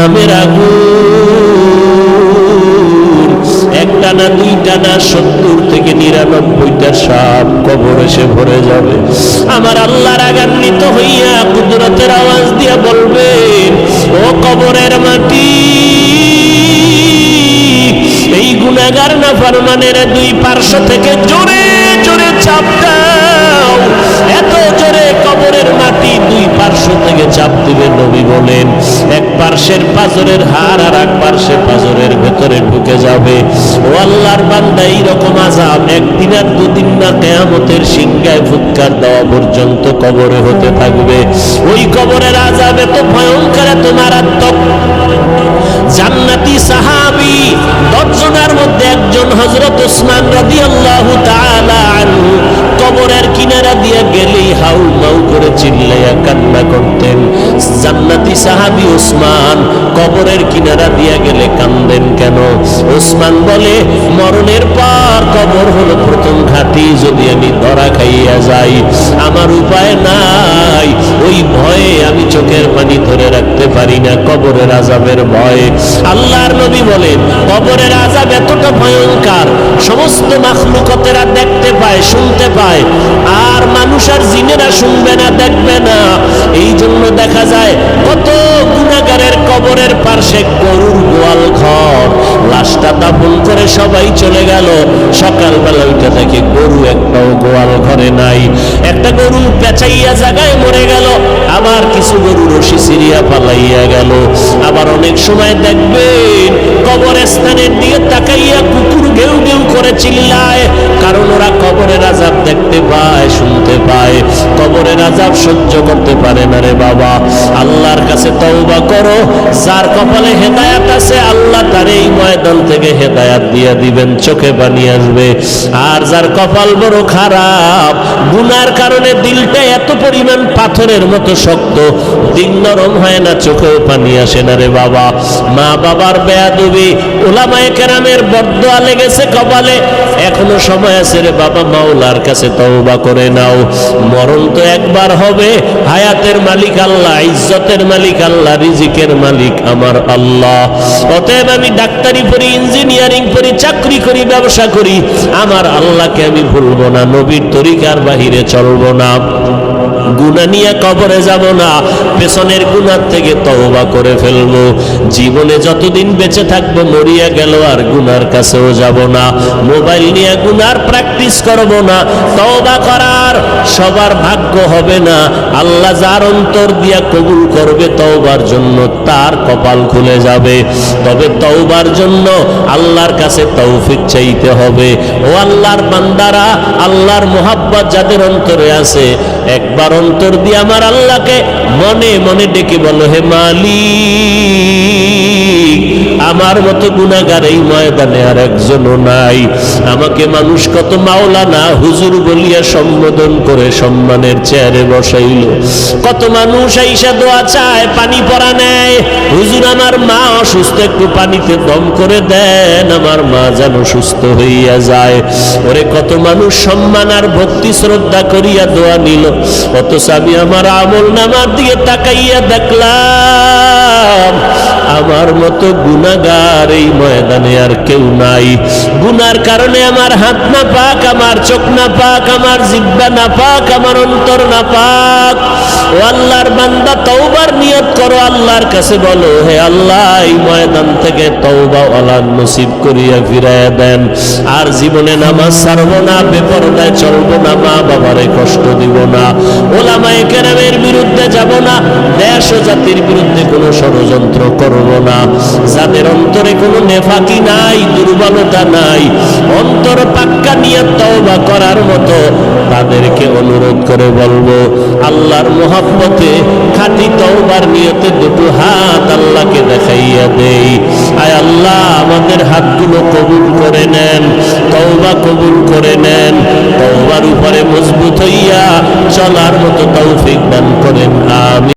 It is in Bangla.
নামের আগুন। একটা না দুইটা না সত্তর থেকে নিরানব্বইটা সাপ কবর এসে ভরে যাবে। আমার আল্লাহ রাগান্বিত হইয়া কুদরতের আওয়াজ দিয়া বলবেন ও কবরের মাটি, এই গুণাগার না ফরমানের দুই পার্শ্ব থেকে জোরে জোরে চাপ এত জোরে কবরের মাটি দুই পার্শ্ব থেকে চাপ দিবে নবী বলেন। এক পার্শ্বের পাজরের হার আর এক পার্শ্বের পাজরের ভেতরে ঢুকে যাবে। ও আল্লাহর বান্দা এইরকম আজাব একদিন আর দুদিন না কেয়ামতের সিংহায় ফুৎকার দেওয়া পর্যন্ত কবরে হতে থাকবে। ওই কবরের আজাব এত ভয়ঙ্কর, এত মারাত্মক। জান্নাতি সাহাবি, দশজনের মধ্যে একজন হজরত ওসমান রাদিয়াল্লাহু চিল্লাইয়া কান্না করতেন। জান্নাতি সাহাবি ওসমান কবরের কিনারা দিয়ে গেলে কান্দেন কেন? ওসমান বলে, মরণের কবর হলো প্রথম ঘাটি, যদি আমি ধরা খাইয়া যাই, আমার উপায় নাই। ওই ভয়ে আমি চোখের পানি ধরে রাখতে পারি না, কবরের আজাবের ভয়ে। আল্লাহর নবী বলেন, কবরের আজাব এতটা ভয়ঙ্কর সমস্ত মাখলুকতেরা দেখতে পায়, শুনতে পায়। আর মানুষ আর জিনেরা শুনবে না, দেখবে না। এই জন্য দেখা যায়, কত গুণাগারের কবরের পার্শ্বে গরুর গোয়াল ঘর। লাশটা দাপন করে সবাই চলে গেল। সকালবেলা উঠে থেকে গরু একটাও গোয়াল ঘরে নাই। একটা গরু পেঁচাইয়া জায়গায় মরে গেল। আবার কিছু গরু রশি সিরিয়া পালাইয়া গেল। আবার অনেক সময় দেখবেন কবরস্থানের দিকে তাকাইয়া কুকুর ঘেউ ঘেউ করে চিল্লায়, কারণ ওরা কবরের আজাব দেখতে পায়, শুনতে পায়। সহ্য করতে পারে না রে বাবা। আল্লাহর কাছে তওবা করো। যার কপালে হেদায়াত আছে, আল্লাহ তার এই ময়দান থেকে হেদায়াত দিয়ে দিবেন, চোখে পানি আসবে। আর যার কপাল বড় খারাপ, গুনার কারণে দিলটা এত পরিমাণ পাথরের মতো শক্ত, দিল নরম হয় না, চোখেও পানি আসে না রে বাবা। মা বাবার বেয়াদবি, ওলামায়ে কেরামের বরদোয়া লেগেছে কপালে। এখনও সময় আছে রে বাবা, মাওলার কাছে তওবা করে নাও। মরণ তো একবার হবে। হায়াতের মালিক আল্লাহ, ইজ্জতের মালিক আল্লাহ, রিজিকের মালিক আমার আল্লাহ। অতএব আমি ডাক্তারি পড়ি ইঞ্জিনিয়ারিং পড়ি চাকরি করি, ব্যবসা করি, আমার আল্লাহকে আমি ভুলবো না, নবীর তরিকার বাহিরে চলবো না। গুণা নিয়ে কবরে যাব না, পেছনের গুনার থেকে তওবা করে ফেলব। জীবনে যতদিন বেঁচে থাকব, মরিয়া গেল আর গুনার কাছেও যাব না। মোবাইল নিয়ে গুনার প্র্যাকটিস করব না, তওবা করার সবার ভাগ্য হবে না। আল্লাহ যার অন্তর দিয়া কবুল করবে, তওবার জন্য তার কপাল খুলে যাবে। তবে তওবার জন্য আল্লাহর কাছে তৌফিক চাইতে হবে। ও আল্লাহর বান্দারা, আল্লাহর মোহাব্বত যাদের অন্তরে আছে একবার অন্তর দিয়ে আমার আল্লাহকে মনে মনে ডেকে বলো হে মালিক। আমার মতো গুণাগার এই ময়দানে আর একজনও নাই। আমাকে মানুষ কত মাওলানা হুজুর বলিয়া সম্বোধন করে সম্মানের চেয়ারে বসাইল। কত মানুষ আইসা দোয়া চায়, পানি পরা নেয়। হুজুর আমার মা অসুস্থ, একটু পানিতে দম করে দেন। আমার মা যেন সুস্থ হইয়া যায়। ওরে কত মানুষ সম্মান আর ভক্তি শ্রদ্ধা করিয়া দোয়া নিল। অথচ আমি আমার আমল নামার দিয়ে তাকাইয়া দেখলাম আমার মতো গুনাগার এই ময়দানে আর কেউ নাই। গুনার কারণে আমার হাত না পাক, আমার চোখ না পাক, আমার জিব্বা না পাক, আমার অন্তর না পাক। ও আল্লাহর বান্দা, তওবার নিয়ত করো, আল্লাহর কাছে বলো, হে আল্লাহ, এই ময়দান থেকে তওবা ওয়ালান নসিব করিয়া ফিরাইয়া দেন। আর জীবনে নামাজ ছাড়বো না, বেপরদায় চলবো না, মা বাবারে কষ্ট দিব না। ওলামায়ে কেরামের বিরুদ্ধে যাব না, দেশ ও জাতির বিরুদ্ধে কোনো ষড়যন্ত্র করব না। যাদের অন্তরে কোনো নেফাকি নাই, দুর্বলতা নাই, অন্তর পাক্কা নিয়ে করার মতো, তাদেরকে অনুরোধ করে বলব, আল্লাহর মোহাব্বতে খাঁটি তওবার নিয়তে দুটো হাত আল্লাহকে দেখাইয়া দেই। আয় আল্লাহ, আমাদের হাতগুলো কবুল করে নেন, তওবা কবুল করে নেন, তওবার উপরে মজবুত হইয়া চলার মতো তৌফিক দান করেন আমি